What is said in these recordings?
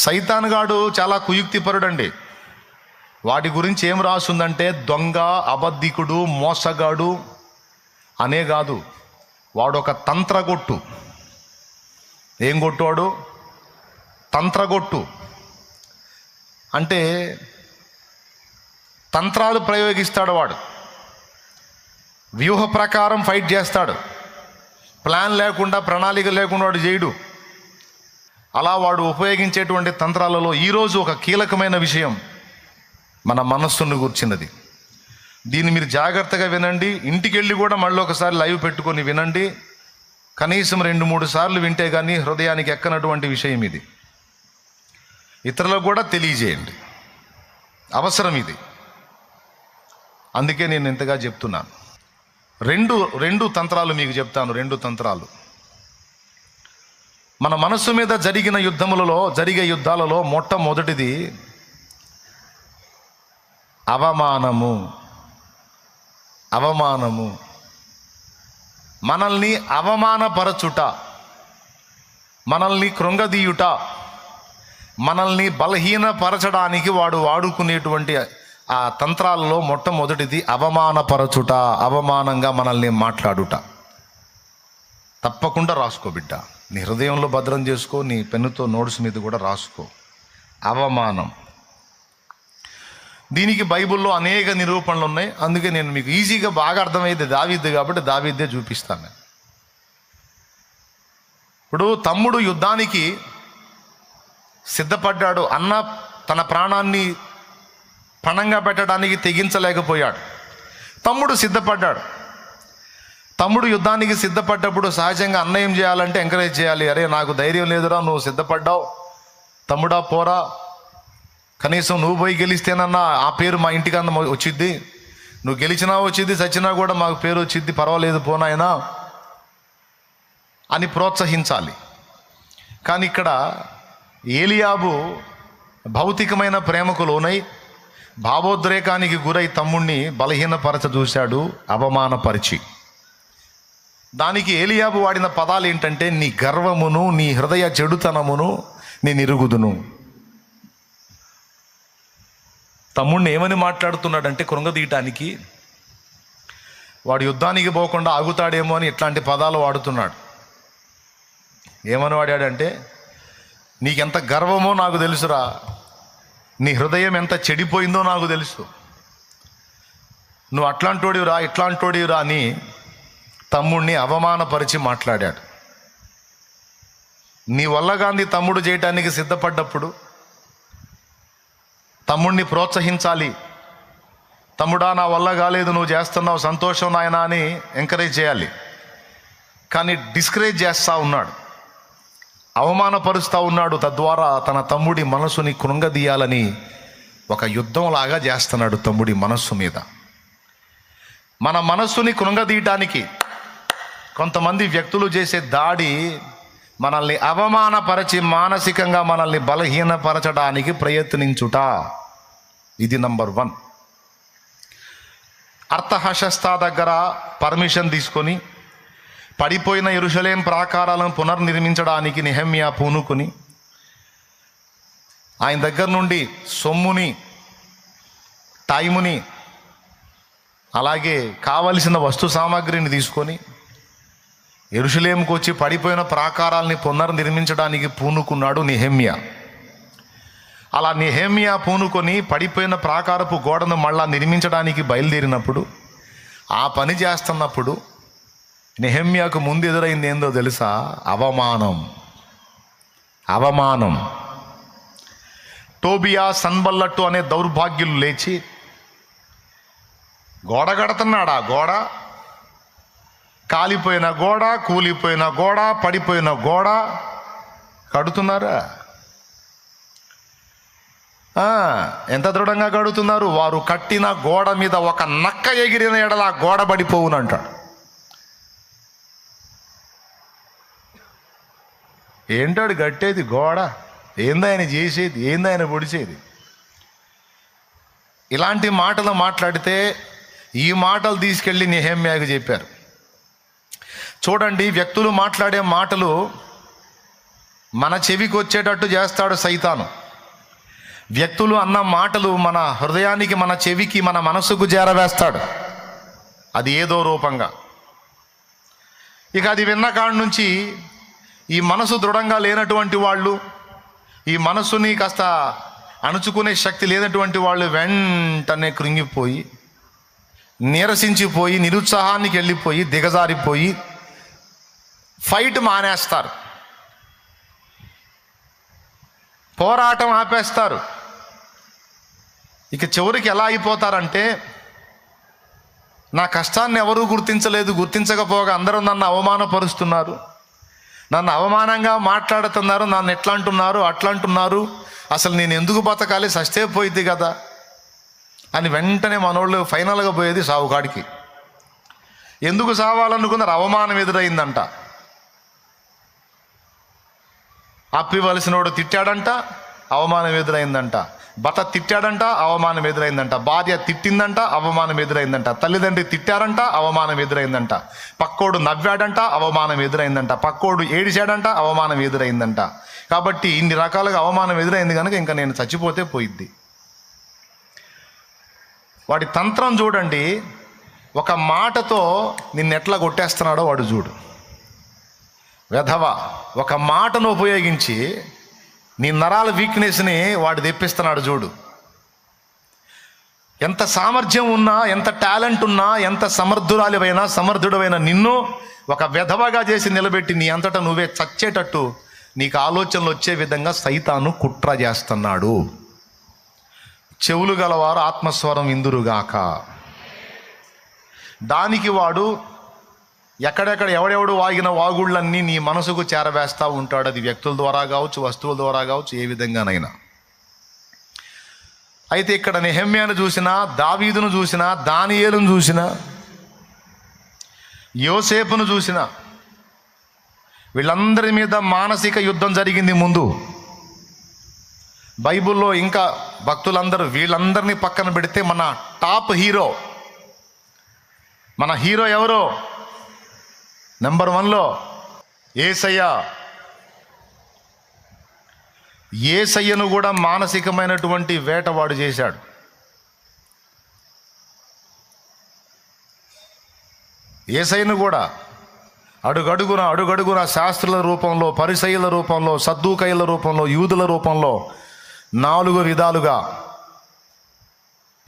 సైతాన్గాడు చాలా కుయుక్తిపరుడండి. వాటి గురించి ఏం రాసుందంటే దొంగ అబద్ధికుడు మోసగాడు అనే కాదు. వాడొక తంత్రగొట్టు. ఏం కొట్టువాడు తంత్రగొట్టు. అంటే తంత్రాలు ప్రయోగిస్తాడు వాడు. వ్యూహ ప్రకారం ఫైట్ చేస్తాడు. ప్లాన్ లేకుండా ప్రణాళిక లేకుండా వాడు చేయడు. అలా వాడు ఉపయోగించేటువంటి తంత్రాలలో ఈరోజు ఒక కీలకమైన విషయం మన మనస్సును కూర్చున్నది దీన్ని మీరు జాగ్రత్తగా వినండి. ఇంటికి వెళ్ళి కూడా మళ్ళీ ఒకసారి లైవ్ పెట్టుకొని వినండి. కనీసం రెండు మూడు సార్లు వింటే కానీ హృదయానికి ఎక్కనటువంటి విషయం ఇది. ఇతరులకు కూడా తెలియజేయండి. అవసరం ఇది. అందుకే నేను ఇంతగా చెప్తున్నాను. రెండు రెండు తంత్రాలు మీకు చెప్తాను. రెండు తంత్రాలు. మన మనస్సు మీద జరిగిన యుద్ధములలో జరిగే యుద్ధాలలో మొట్టమొదటిది అవమానము. అవమానము. మనల్ని అవమానపరచుట. మనల్ని కృంగదీయుట. మనల్ని బలహీనపరచడానికి వాడు వాడుకునేటువంటి ఆ తంత్రాలలో మొట్టమొదటిది అవమానపరచుట అవమానంగా మనల్ని మాట్లాడుట. తప్పకుండా రాసుకో బిడ్డ. నీ హృదయంలో భద్రం చేసుకో నీ పెన్నుతో నోట్స్ మీద కూడా రాసుకో. అవమానం. దీనికి బైబిల్లో అనేక నిరూపణలు ఉన్నాయి. అందుకే నేను మీకు ఈజీగా బాగా అర్థమైంది దావిద్ది కాబట్టి దావిద్దే చూపిస్తాను. నేను. ఇప్పుడు తమ్ముడు యుద్ధానికి సిద్ధపడ్డాడు. అన్న తన ప్రాణాన్ని పణంగా పెట్టడానికి తెగించలేకపోయాడు. తమ్ముడు సిద్ధపడ్డాడు. తమ్ముడు యుద్ధానికి సిద్ధపడ్డప్పుడు సహజంగా అన్నయం చేయాలంటే ఎంకరేజ్ చేయాలి. అరే నాకు ధైర్యం లేదురా నువ్వు సిద్ధపడ్డావు. తమ్ముడా పోరా. కనీసం నువ్వు పోయి గెలిస్తేనన్నా ఆ పేరు మా ఇంటికి అంద వచ్చిద్ది. నువ్వు గెలిచినా వచ్చింది చచ్చినా కూడా మాకు పేరు వచ్చిద్ది. పర్వాలేదు పోనాయనా అని ప్రోత్సహించాలి. కానీ ఇక్కడ ఏలియాబు భౌతికమైన ప్రేమకు లోనై భావోద్రేకానికి గురై తమ్ముణ్ణి బలహీనపరచ చూశాడు అవమానపరిచి. దానికి ఏలియాబు వాడిన పదాలు ఏంటంటే నీ గర్వమును నీ హృదయ చెడుతనమును నేను ఇరుగుదును. తమ్ముడిని ఏమని మాట్లాడుతున్నాడంటే కృంగదీయటానికి వాడు యుద్ధానికి పోకుండా ఆగుతాడేమో అని ఇట్లాంటి పదాలు వాడుతున్నాడు. ఏమని వాడాడంటే నీకెంత గర్వమో నాకు తెలుసురా. నీ హృదయం ఎంత చెడిపోయిందో నాకు తెలుసు. నువ్వు అట్లాంటోడివిరా ఇట్లాంటోడివిరా అని తమ్ముడిని అవమానపరిచి మాట్లాడాడు. నీ వల్ల గాంధీ తమ్ముడు చేయటానికి సిద్ధపడ్డప్పుడు తమ్ముడిని ప్రోత్సహించాలి. తమ్ముడా నా వల్ల కాలేదు నువ్వు చేస్తున్నావు సంతోషం నాయన అని ఎంకరేజ్ చేయాలి. కానీ డిస్కరేజ్ చేస్తూ ఉన్నాడు. అవమానపరుస్తూ ఉన్నాడు తద్వారా తన తమ్ముడి మనసుని కృంగదీయాలని ఒక యుద్ధంలాగా చేస్తున్నాడు తమ్ముడి మనస్సు మీద. మన మనస్సుని కృంగదీయటానికి కొంతమంది వ్యక్తులు చేసే దాడి మనల్ని అవమానపరచి మానసికంగా మనల్ని బలహీనపరచడానికి ప్రయత్నించుట. ఇది నంబర్ వన్. అర్థహశస్త దగ్గర పర్మిషన్ తీసుకొని పడిపోయిన ఇరుషలేం ప్రాకారాలను పునర్నిర్మించడానికి నిహమ్యా పూనుకొని ఆయన దగ్గర నుండి సొమ్ముని టైముని అలాగే కావలసిన వస్తు సామాగ్రిని తీసుకొని ఎరుషులేముకు వచ్చి పడిపోయిన ప్రాకారాల్ని పునర్నిర్మించడానికి పూనుకున్నాడు నిహెమ్యా. అలా నిహేమియా పూనుకొని పడిపోయిన ప్రాకారపు గోడను మళ్ళా నిర్మించడానికి బయలుదేరినప్పుడు ఆ పని చేస్తున్నప్పుడు నెహమ్యాకు ముందు ఎదురైంది ఏందో తెలుసా? అవమానం. అవమానం. టోబియా సన్బల్లట్టు అనే దౌర్భాగ్యులు లేచి గోడ కడుతున్నాడా? గోడ? కాలిపోయిన గోడ కూలిపోయిన గోడ పడిపోయిన గోడ. కడుతున్నారా? ఎంత దృఢంగా కడుతున్నారు? వారు కట్టిన గోడ మీద ఒక నక్క ఎగిరిన ఎడల ఆ గోడ పడిపోవునంటాడు. ఏంటాడు కట్టేది గోడ? ఏందాయన చేసేది? ఏందాయన పొడిచేది? ఇలాంటి మాటలు మాట్లాడితే ఈ మాటలు తీసుకెళ్ళి నిహేమ్యాకు చెప్పారు. చూడండి వ్యక్తులు మాట్లాడే మాటలు మన చెవికి వచ్చేటట్టు చేస్తాడు సైతాను. వ్యక్తులు అన్న మాటలు మన హృదయానికి మన చెవికి మన మనసుకు చేరవేస్తాడు. అది ఏదో రూపంగా. ఇక అది విన్న కాడి నుంచి ఈ మనసు దృఢంగా లేనటువంటి వాళ్ళు ఈ మనసుని కాస్త అణుచుకునే శక్తి లేనటువంటి వాళ్ళు వెంటనే కృంగిపోయి నీరసించిపోయి నిరుత్సాహానికి వెళ్ళిపోయి దిగజారిపోయి ఫైట్ మానేస్తారు. పోరాటం ఆపేస్తారు. ఇక చివరికి ఎలా అయిపోతారంటే నా కష్టాన్ని ఎవరూ గుర్తించలేదు గుర్తించకపోగా అందరూ నన్ను అవమానపరుస్తున్నారు. నన్ను అవమానంగా మాట్లాడుతున్నారు నన్ను ఎట్లా అంటున్నారు అట్లా అంటున్నారు అసలు నేను ఎందుకు బతకాలి సస్తే పోయింది కదా అని వెంటనే మనోళ్ళు ఫైనల్గా పోయేది సావుకాడికి. ఎందుకు సావాలనుకున్నారు? అవమానం ఎదురైందంట. అప్పివలసినోడు తిట్టాడంట అవమానం ఎదురైందంట. భర్త తిట్టాడంట అవమానం ఎదురైందంట. భార్య తిట్టిందంట అవమానం ఎదురైందంట. తల్లిదండ్రి తిట్టారంట అవమానం ఎదురైందంట. పక్కోడు నవ్వాడంట అవమానం ఎదురైందంట. పక్కోడు ఏడిచాడంట అవమానం ఎదురైందంట. కాబట్టి ఇన్ని రకాలుగా అవమానం ఎదురైంది కనుక ఇంకా నేను చచ్చిపోతే పోయిద్ది. వాడి తంత్రం చూడండి. ఒక మాటతో నిన్నెట్లా కొట్టేస్తున్నాడో వాడు చూడు. వెధవ ఒక మాటను ఉపయోగించి నీ నరాల వీక్నెస్ని వాడు తెప్పిస్తున్నాడు చూడు. ఎంత సామర్థ్యం ఉన్నా ఎంత టాలెంట్ ఉన్నా ఎంత సమర్థురాలివైనా సమర్థుడవైన నిన్ను ఒక వెధవగా చేసి నిలబెట్టి నీ అంతటా నువ్వే చచ్చేటట్టు నీకు ఆలోచనలు వచ్చే విధంగా సైతాను కుట్ర చేస్తున్నాడు. చెవులు గలవారు ఆత్మస్వరం ఇందురుగాక. దానికి వాడు ఎక్కడెక్కడ ఎవడెవడు వాగిన వాగుళ్ళన్నీ నీ మనసుకు చేరవేస్తూ ఉంటాడు. అది వ్యక్తుల ద్వారా కావచ్చు వస్తువుల ద్వారా కావచ్చు ఏ విధంగానైనా. అయితే ఇక్కడ నెహమ్యాను చూసినా దావీదును చూసినా దానియేలును చూసినా యోసేపును చూసినా వీళ్ళందరి మీద మానసిక యుద్ధం జరిగింది ముందు. బైబిల్లో ఇంకా భక్తులందరూ వీళ్ళందరినీ పక్కన పెడితే మన టాప్ హీరో మన హీరో ఎవరో? నెంబర్ వన్లో ఏసయ్య. ఏసయ్యను కూడా మానసికమైనటువంటి వేటవాడు చేశాడు. ఏసయ్యను కూడా అడుగడుగున అడుగడుగున శాస్త్రుల రూపంలో పరిసయుల రూపంలో సద్దుకైల రూపంలో యూదుల రూపంలో నాలుగు విధాలుగా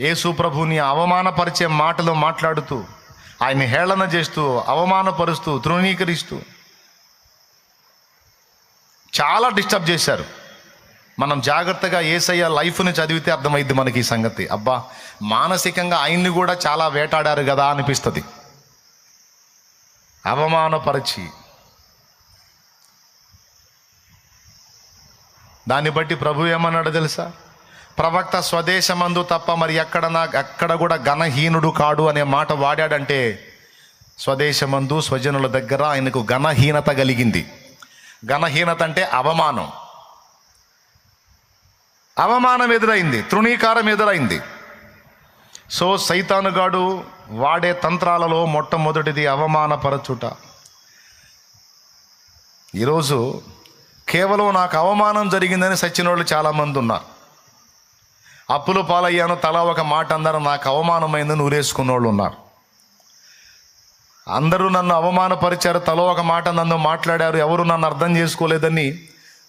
యేసు ప్రభుని అవమానపరిచే మాటలు మాట్లాడుతూ ఆయన హేళన చేస్తూ అవమానపరుస్తూ తృణీకరిస్తూ చాలా డిస్టర్బ్ చేశారు. మనం జాగ్రత్తగా ఏసయ్య లైఫ్ని చదివితే అర్థమైంది మనకి ఈ సంగతి. అబ్బా మానసికంగా ఆయన్ని కూడా చాలా వేటాడారు కదా అనిపిస్తుంది. అవమానపరిచి దాన్ని బట్టి ప్రభు ఏమన్నాడు తెలుసా? ప్రవక్త స్వదేశమందు తప్ప మరి ఎక్కడ నా ఎక్కడ కూడా ఘనహీనుడు కాడు అనే మాట వాడాడంటే స్వదేశమందు స్వజనుల దగ్గర ఆయనకు ఘనహీనత కలిగింది. ఘనహీనత అంటే అవమానం. అవమానం ఎదురైంది తృణీకారం ఎదురైంది. సో సైతానుగాడు వాడే తంత్రాలలో మొట్టమొదటిది అవమానపరచుట. ఈరోజు కేవలం నాకు అవమానం జరిగిందని సచ్చినోళ్ళు చాలామంది ఉన్నారు. అప్పులు పాలయ్యాను. తలా ఒక మాట అందరూ నాకు అవమానమైందని నూరేసుకున్న వాళ్ళు ఉన్నారు. అందరూ నన్ను అవమానపరిచారు. తలో ఒక మాట నన్ను మాట్లాడారు. ఎవరు నన్ను అర్థం చేసుకోలేదని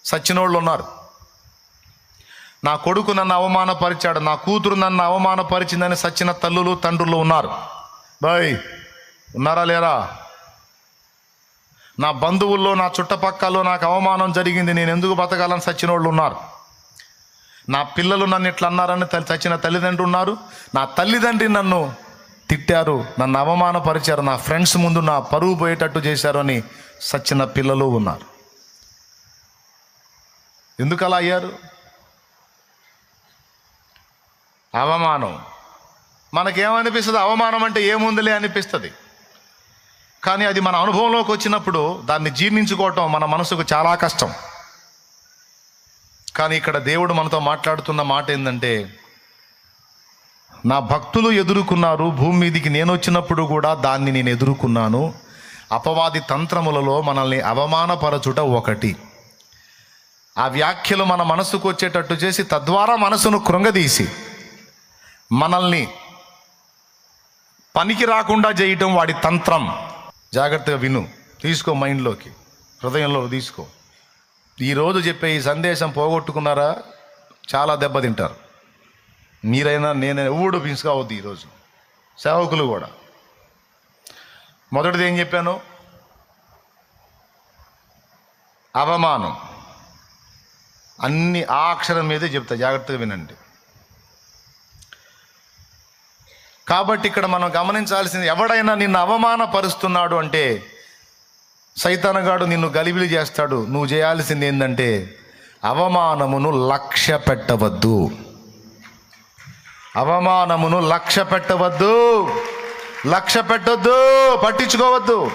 సచ్చినోళ్ళు ఉన్నారు. నా కొడుకు నన్ను అవమానపరిచాడు. నా కూతురు నన్ను అవమానపరిచిందని సచ్చిన తల్లులు తండ్రులు ఉన్నారు. బాయ్ ఉన్నారా లేరా? నా బంధువుల్లో నా చుట్టపక్కల్లో నాకు అవమానం జరిగింది. నేను ఎందుకు బతకాలని సచ్చిన వాళ్ళు ఉన్నారు. నా పిల్లలు నన్ను ఇట్లా అన్నారని తల్లి చచ్చిన తల్లిదండ్రులు ఉన్నారు. నా తల్లిదండ్రి నన్ను తిట్టారు. నన్ను అవమానపరిచారు. నా ఫ్రెండ్స్ ముందు నా పరువు పోయేటట్టు చేశారు అని సచ్చిన పిల్లలు ఉన్నారు. ఎందుకు అలా అయ్యారు? అవమానం. మనకేమనిపిస్తుంది? అవమానం అంటే ఏముందిలే అనిపిస్తుంది. కానీ అది మన అనుభవంలోకి వచ్చినప్పుడు దాన్ని జీర్ణించుకోవటం మన మనసుకు చాలా కష్టం. కానీ ఇక్కడ దేవుడు మనతో మాట్లాడుతున్న మాట ఏంటంటే నా భక్తులు ఎదుర్కొన్నారు భూమి మీదికి నేను వచ్చినప్పుడు కూడా దాన్ని నేను ఎదుర్కొన్నాను. అపవాది తంత్రములలో మనల్ని అవమానపరచుట ఒకటి. ఆ వ్యాఖ్యలు మన మనసుకు వచ్చేటట్టు చేసి తద్వారా మనసును కృంగదీసి మనల్ని పనికి రాకుండా చేయటం వాడి తంత్రం. జాగ్రత్తగా విను. తీసుకో మైండ్లోకి. హృదయంలో తీసుకో. ఈరోజు చెప్పే ఈ సందేశం పోగొట్టుకున్నారా? చాలా దెబ్బతింటారు మీరైనా నేను ఎవడు పిసుకావద్దు ఈరోజు సేవకులు కూడా. మొదటిది ఏం చెప్పాను? అవమానం. అన్ని ఆ అక్షరం మీదే చెప్తా జాగ్రత్తగా వినండి. కాబట్టి ఇక్కడ మనం గమనించాల్సింది ఎవడైనా నిన్ను అవమానపరుస్తున్నాడు అంటే సైతానగాడు నిన్ను గలిబిలి చేస్తాడు. నువ్వు చేయాల్సింది ఏంటంటే అవమానమును లక్ష్య పెట్టవద్దు. అవమానమును లక్ష్య పెట్టవద్దు. లక్ష్య పెట్టొద్దు పట్టించుకోవద్దు.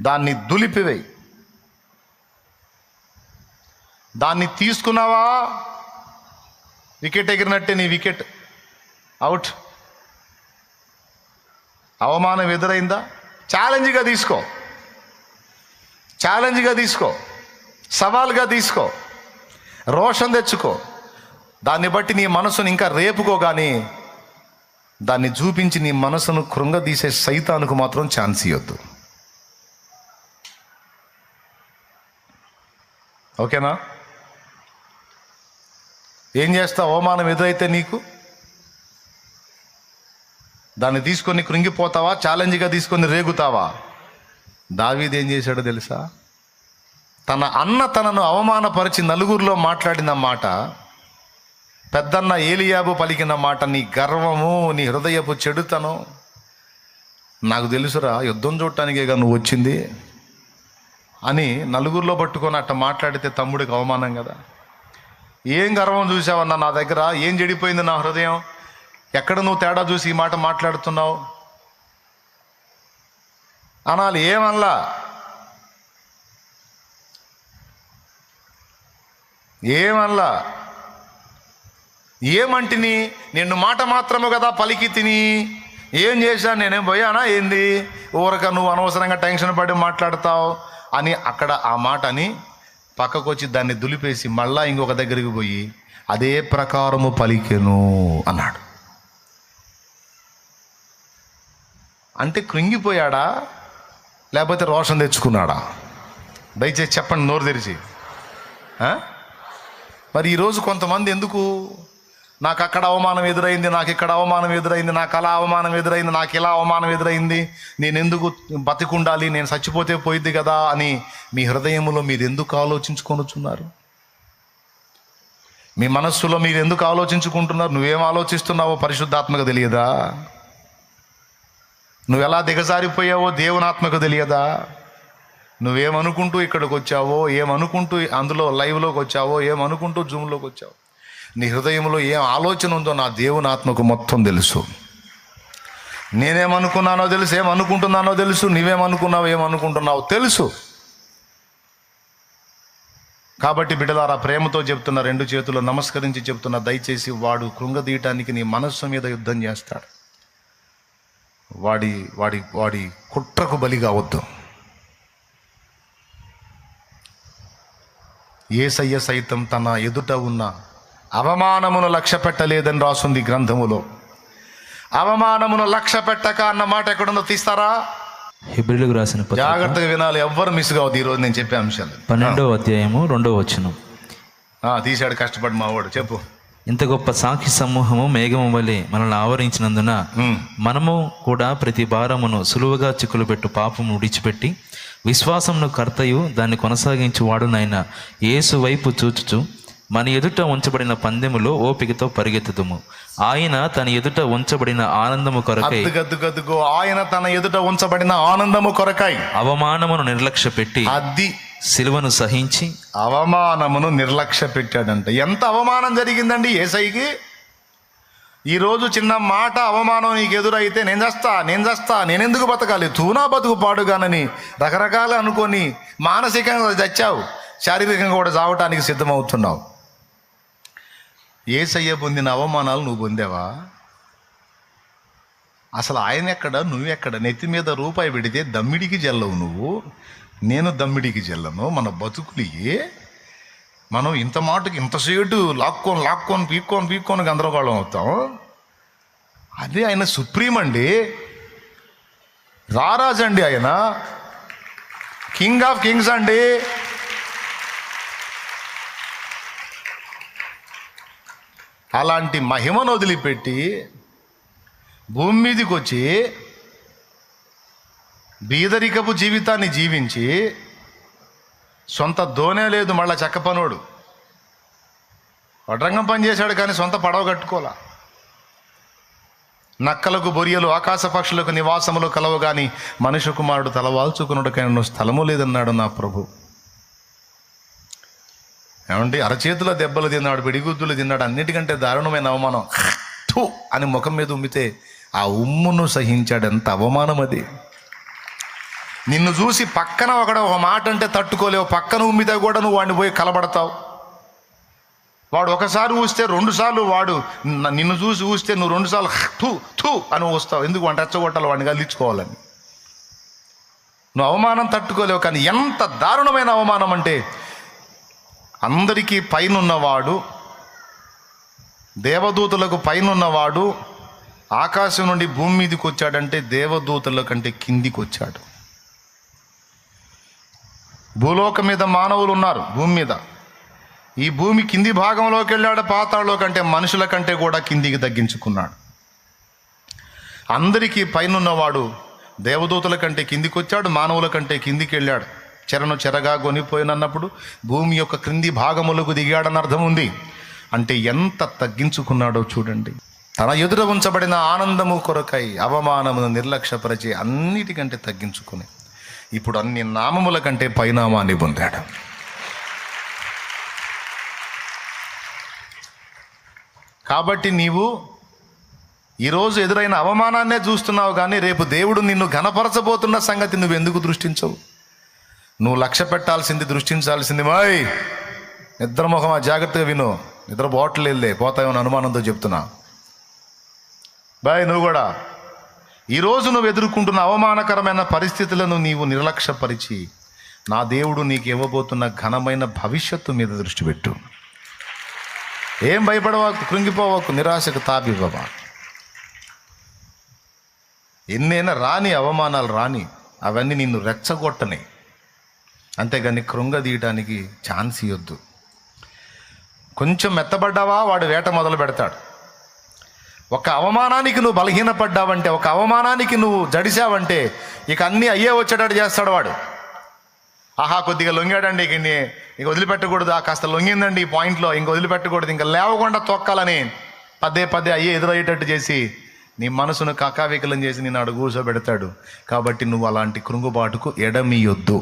దాన్ని దులిపివేయి. దాన్ని తీసుకున్నావా? వికెట్ ఎగిరినట్టే నీ వికెట్. అవుట్. అవమానం ఎదురైందా? ఛాలెంజ్గా తీసుకో. ఛాలెంజ్గా తీసుకో. సవాల్గా తీసుకో. రోషం తెచ్చుకో. దాన్ని బట్టి నీ మనసును ఇంకా రేపుకో కానీ దాన్ని చూపించి నీ మనసును కృంగదీసే సైతానికి మాత్రం ఛాన్స్ ఇవ్వద్దు ఓకేనా? ఏం చేస్తావు అవమానం ఎదురైతే నీకు? దాన్ని తీసుకొని కృంగిపోతావా? ఛాలెంజ్గా తీసుకొని రేగుతావా? దావీది ఏం చేశాడో తెలుసా? తన అన్న తనను అవమానపరిచి నలుగురిలో మాట్లాడిన మాట పెద్దన్న ఏలియాబు పలికిన మాట నీ గర్వము నీ హృదయపు చెడుతనం నాకు తెలుసురా యుద్ధం చూడటానికేగా నువ్వు వచ్చింది అని నలుగురిలో పట్టుకొని అట్ట మాట్లాడితే తమ్ముడికి అవమానం కదా. ఏం గర్వం చూసావన్నా నా దగ్గర? ఏం చెడిపోయింది నా హృదయం? ఎక్కడ నువ్వు తేడా చూసి ఈ మాట మాట్లాడుతున్నావు? అనాలి ఏమనలా? ఏమనలా? ఏమంటిని? నిన్ను మాట మాత్రము కదా పలికి తిని. ఏం చేశాను నేనేం పోయానా ఏంది? ఊరక నువ్వు అనవసరంగా టెన్షన్ పడి మాట్లాడతావు అని అక్కడ ఆ మాట అని పక్కకు వచ్చి దాన్ని దులిపేసి మళ్ళా ఇంకొక దగ్గరికి పోయి అదే ప్రకారము పలికెను అన్నాడు. అంటే కృంగిపోయాడా? లేకపోతే రోషన్ తెచ్చుకున్నాడా? దయచేసి చెప్పండి నోరు తెరిచి. మరి ఈరోజు కొంతమంది ఎందుకు? నాకు అక్కడ అవమానం ఎదురైంది నాకు ఇక్కడ అవమానం ఎదురైంది నాకు అలా అవమానం ఎదురైంది నాకు ఇలా అవమానం ఎదురైంది. నేను ఎందుకు బతికుండాలి నేను చచ్చిపోతే పోయింది కదా అని మీ హృదయంలో మీరు ఎందుకు ఆలోచించుకొనుచున్నారు మీ మనస్సులో మీరు ఎందుకు ఆలోచించుకుంటున్నారు? నువ్వేం ఆలోచిస్తున్నావో పరిశుద్ధాత్మక తెలియదా? నువ్వు ఎలా దిగజారిపోయావో దేవునాత్మకు తెలియదా? నువ్వేమనుకుంటూ ఇక్కడికి వచ్చావో ఏమనుకుంటూ అందులో లైవ్లోకి వచ్చావో ఏమనుకుంటూ జూమ్లోకి వచ్చావో? నీ హృదయంలో ఏం ఆలోచన ఉందో నా దేవుని ఆత్మకు మొత్తం తెలుసు. నేనేమనుకున్నానో తెలుసు ఏమనుకుంటున్నానో తెలుసు నువ్వేమనుకున్నావు ఏమనుకుంటున్నావో తెలుసు. కాబట్టి బిడ్డలారా ప్రేమతో చెప్తున్న రెండు చేతులు నమస్కరించి చెప్తున్న దయచేసి వాడు కృంగదీయటానికి నీ మనస్సు మీద యుద్ధం చేస్తాడు. వాడి వాడి వాడి కుట్రకు బలి కావద్దు ఏసయ్య సైతం తన ఎదుట ఉన్న అవమానమును లక్ష్య పెట్టలేదని రాసుంది గ్రంథములో. అవమానమును లక్ష్య పెట్టక అన్న మాట ఎక్కడుందో తీస్తారా? హిబ్రిలకు రాసిన జాగ్రత్తగా వినాలి ఎవ్వరు మిస్ కావద్దు. ఈరోజు నేను చెప్పే అంశాలు. పన్నెండవ అధ్యాయము రెండవ వచనం. ఆ, తీశాడు కష్టపడి మా వాడు. చెప్పు. ఇంత గొప్ప సాక్షి సమూహము మేఘము వలె మనల్ని ఆవరించినందున. మనము కూడా ప్రతి భారమును సులువుగా చిక్కులు పెట్టు పాపము విడిచిపెట్టి విశ్వాసమును కర్తయు దాన్ని కొనసాగించు వాడునైన యేసు వైపు చూచుచు మన ఎదుట ఉంచబడిన పందెములో ఓపికతో పరిగెత్తుదుము ఆయన తన ఎదుట ఉంచబడిన ఆనందము కొరకై ఆయన తన ఎదుట ఉంచబడిన ఆనందము కొరకాయి అవమానమును నిర్లక్ష్య పెట్టి అది సిలువను సహించి అవమానమును నిర్లక్ష్య పెట్టాడంట. ఎంత అవమానం జరిగిందండి ఏసైకి? ఈరోజు చిన్న మాట అవమానం నీకు ఎదురైతే నేను చేస్తా నేను చేస్తా నేనెందుకు బతకాలి? తూనా బతుకు పాడుగానని రకరకాలు అనుకొని మానసికంగా చచ్చావు. శారీరకంగా కూడా చావటానికి సిద్ధమవుతున్నావు. ఏసయ్య పొందిన అవమానాలు నువ్వు పొందావా? అసలు ఆయన ఎక్కడ నువ్వెక్కడ నెత్తి మీద రూపాయి పెడితే దమ్మిడికి జల్లవు నువ్వు. నేను దమ్మిడికి చెల్లను మన బతుకులు మనం ఇంత మాటకి ఇంతసేటు లాక్కొని లాక్కొని పీక్కొని పీక్కొని గందరగోళం అవుతాం. అదే ఆయన సుప్రీం అండి రారాజ్ అండి ఆయన. కింగ్ ఆఫ్ కింగ్స్ అండి. అలాంటి మహిమను వదిలిపెట్టి భూమి మీదకి వచ్చి బీదరికపు జీవితాన్ని జీవించి సొంత దోనే లేదు మళ్ళా చెక్క పనోడు వడ్రంగం పని చేశాడు కానీ సొంత పడవ కట్టుకోలా నక్కలకు బొరియలు ఆకాశ పక్షులకు నివాసములు కలవు కానీ మనుష్య కుమారుడు తలవాల్చుకున్నట్టుకైనా స్థలము లేదన్నాడు నా ప్రభు. ఏమండి? అరచేతుల దెబ్బలు తిన్నాడు పిడిగుద్దులు తిన్నాడు అన్నిటికంటే దారుణమైన అవమానం. థు! అని ముఖం మీద ఉమ్మితే ఆ ఉమ్మును సహించాడు. ఎంత అవమానం అది నిన్ను చూసి పక్కన ఒకడు ఒక మాట అంటే తట్టుకోలేవు. పక్కన ఉమ్మితే కూడా నువ్వు వాడిని పోయి కలబడతావు. వాడు ఒకసారి ఊస్తే రెండుసార్లు వాడు న- నిన్ను చూసి ఊస్తే నువ్వు రెండుసార్లు థు థూ థూ అని ఊస్తావు. ఎందుకు? వాడిని రెచ్చగొట్టాలి వాడిని గల్లించుకోవాలని నువ్వు అవమానం తట్టుకోలేవు కానీ ఎంత దారుణమైన అవమానం అంటే అందరికీ పైనున్నవాడు దేవదూతలకు పైనున్నవాడు ఆకాశం నుండి భూమి మీదకి వచ్చాడంటే దేవదూతల కంటే కిందికి వచ్చాడు. భూలోకం మీద మానవులు ఉన్నారు భూమి మీద. ఈ భూమి కింది భాగంలోకి వెళ్ళాడు పాతాళలో కంటే మనుషుల కంటే కూడా కిందికి తగ్గించుకున్నాడు. అందరికీ పైనున్నవాడు దేవదూతల కంటే కిందికి వచ్చాడు మానవుల కంటే కిందికి వెళ్ళాడు చెరను చెరగా కొనిపోయినన్నప్పుడు భూమి యొక్క క్రింది భాగములకు దిగాడని అర్థం ఉంది. అంటే ఎంత తగ్గించుకున్నాడో చూడండి. తన ఎదుట ఉంచబడిన ఆనందము కొరకై అవమానమును నిర్లక్ష్యపరిచి అన్నిటికంటే తగ్గించుకుని ఇప్పుడు అన్ని నామముల కంటే పైనామాన్ని పొందాడు. కాబట్టి నీవు ఈరోజు ఎదురైన అవమానాన్నే చూస్తున్నావు కానీ రేపు దేవుడు నిన్ను ఘనపరచబోతున్న సంగతి నువ్వు ఎందుకు దృష్టించవు? నువ్వు లక్ష్య పెట్టాల్సింది దృష్టించాల్సింది మాయ్ నిద్రముఖం ఆ జాగ్రత్తగా విను. నిద్ర పోవట్లేదులే పోతాయని అనుమానంతో చెప్తున్నా. బాయ్ నువ్వు కూడా. ఈరోజు నువ్వు ఎదుర్కొంటున్న అవమానకరమైన పరిస్థితులను నీవు నిర్లక్ష్యపరిచి నా దేవుడు నీకు ఇవ్వబోతున్న ఘనమైన భవిష్యత్తు మీద దృష్టి పెట్టు. ఏం భయపడవాకు కృంగిపోవాకు నిరాశకు తాపివ్వవా ఎన్నైనా రాని అవమానాలు రాని అవన్నీ నిన్ను రెచ్చగొట్టని. అంతేగాని కృంగదీయడానికి ఛాన్స్ ఇవ్వద్దు కొంచెం మెత్తబడ్డావా వాడు వేట మొదలు పెడతాడు ఒక అవమానానికి నువ్వు బలహీనపడ్డావంటే ఒక అవమానానికి నువ్వు జడిసావంటే ఇక అన్నీ అయ్యే వచ్చేటట్టు చేస్తాడు వాడు. ఆహా కొద్దిగా లొంగాడండి ఇక ఇంక ఇక వదిలిపెట్టకూడదు ఆ కాస్త లొంగిందండి ఈ పాయింట్లో ఇంక వదిలిపెట్టకూడదు ఇంకా లేవకుండా తొక్కాలని పదే పదే అయ్యే ఎదురయ్యేటట్టు చేసి నీ మనసును కకావికలం చేసి నేను అడుగు కూర్చోబెడతాడు కాబట్టి నువ్వు అలాంటి కృంగుబాటుకు ఎడమీయొద్దు.